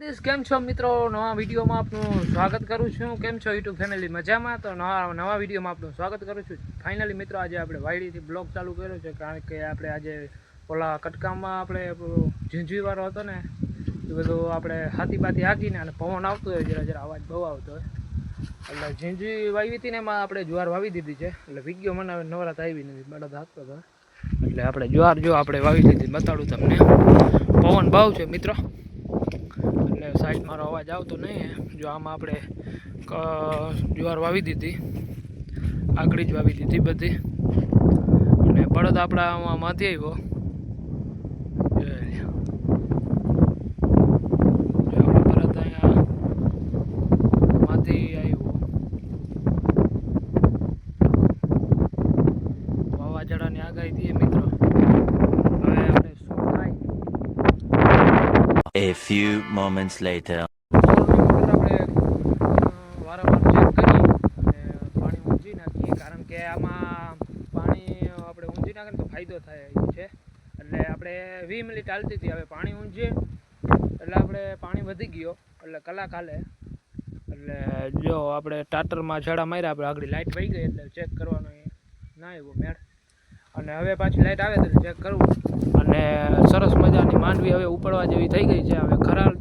દેશ, કેમ છો મિત્રો? નવા વિડીયોમાં આપનું સ્વાગત કરું છું. કેમ છો યુટ્યુબ ફેમિલી? મજામાં? તો નવા નવા વિડીયોમાં આપનું સ્વાગત કરું છું. ફાઇનલી મિત્રો, આજે આપણે વાયડીથી બ્લોગ ચાલુ કર્યો છે, કારણ કે આપણે આજે ઓલા કટકામાં આપણે ઝીંઝવીવાળો હતો ને, એ બધું આપણે હાથી બાથી હાકીને અને પવન આવતો હોય, જરા જરા અવાજ બહુ આવતો હોય. એટલે ઝીંઝવી વાવી હતી ને એમાં આપણે જુવાર વાવી દીધી છે. એટલે વીડિયો મને નવરાત આવી નથી બળદ હાકતો હતો. એટલે આપણે જુવાર જો આપણે વાવી દીધી, બતાડું તમને. પવન ભાવ છે મિત્રો. સાઈડ મારો અવાજ આવતો નહીં જો આમાં આપણે જુવાર વાવી દીધી. આગળી જ વાવી દીધી બધી. અને બળદ આપણા આમાં માથી આવ્યો. જોઈ લ્યો. જો આપણો બળદ અહીંયા માથી આવ્યો. વાવાઝોડાની આગાહી દઈએ મિત્રો હવે આપણે શું થાય A few moments later. કારણ કે આમાં પાણી આપણે ઊંઝી નાખીએ તો ફાયદો થાય એવું છે એટલે આપણે વીસ મિનિટ હાલતી હતી હવે પાણી ઊંઝીએ એટલે આપણે પાણી વધી ગયો એટલે કલાક હાલે એટલે જો આપણે ટાટરમાં છેડા માર્યા, આપણે આગળ લાઇટ વહી ગઈ, એટલે ચેક કરવાનો ના આવ્યો મેળ અને હવે પાછી લાઇટ આવે તો ચેક કરવું. અને સરસ મજાની માંડવી હવે ઉપડવા જેવી થઈ ગઈ છે. હવે ખરાલ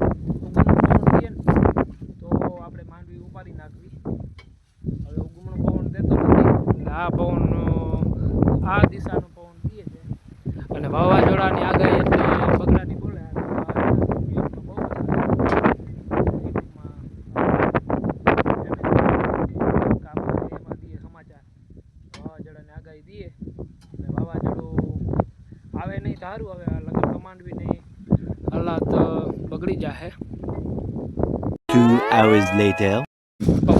તો આપણે માંડવી ઉપાડી નાખવી. હવે ઉગમણો પવન દેતો નથી. આ પવન, આ દિશાનો પવન દે છે. અને વાવાઝોડાની આગાહી એટલે બગડાની બોલે સમાચાર. વાવાઝોડાની આગાહી દઈએ. આવે નહીં સારું હવે આ કમાન્ડ બી નહીં. હાલાત બગડી જાહે. Two hours later.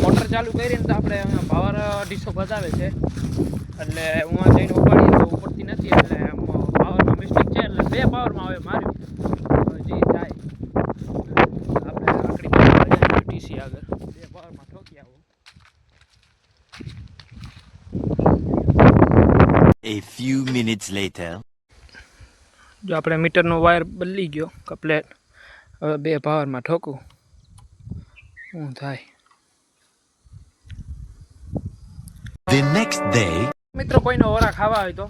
મોટર ચાલુ કરીને તો આપણે પાવર અઢીસો બતાવે છે. એટલે હું જઈને ઉપાડી તો ઉપડતી નથી એટલે પાવરમાં મિસ્ટેક છે એટલે બે પાવરમાં હવે માર્યું. જે થાય. આપણે આકડી ટીસી આગળ. બે પાવરમાં ઠોકી આવો. A few minutes later. જો આપણે મીટરનો વાયર બદલી ગયો કપલેટ હવે બે પાવરમાં ઠોકું. શું થાય? The next day. મિત્રો કોઈનો ઓરા ખાવા હોય તો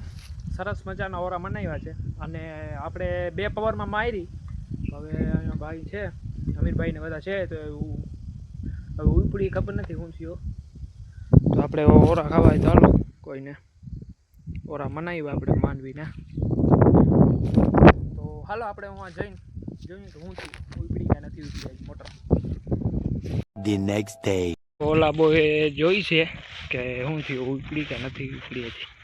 સરસ મજાના ઓરા મનાવ્યા છે. અને આપણે બે પાવરમાં મારી. હવે અહીંયા ભાઈ છે અમીરભાઈને બધા છે તો એવું હવે ઉપડી ખબર નથી હું થયો. તો આપણે ઓરા ખાવા હોય તો હાલો કોઈને. ઓરા મનાવ્યા આપણે માંડવીને. તો હાલો આપણે હું જઈને જોઈએ કે હું ઉપડી ગયા નથી ઉપડી મોટર. ધી નેક્સ્ટ ડે ઓલા બોએ જોઈ છે કે શું થયું ઉપડી કે નથી ઉપડી હજી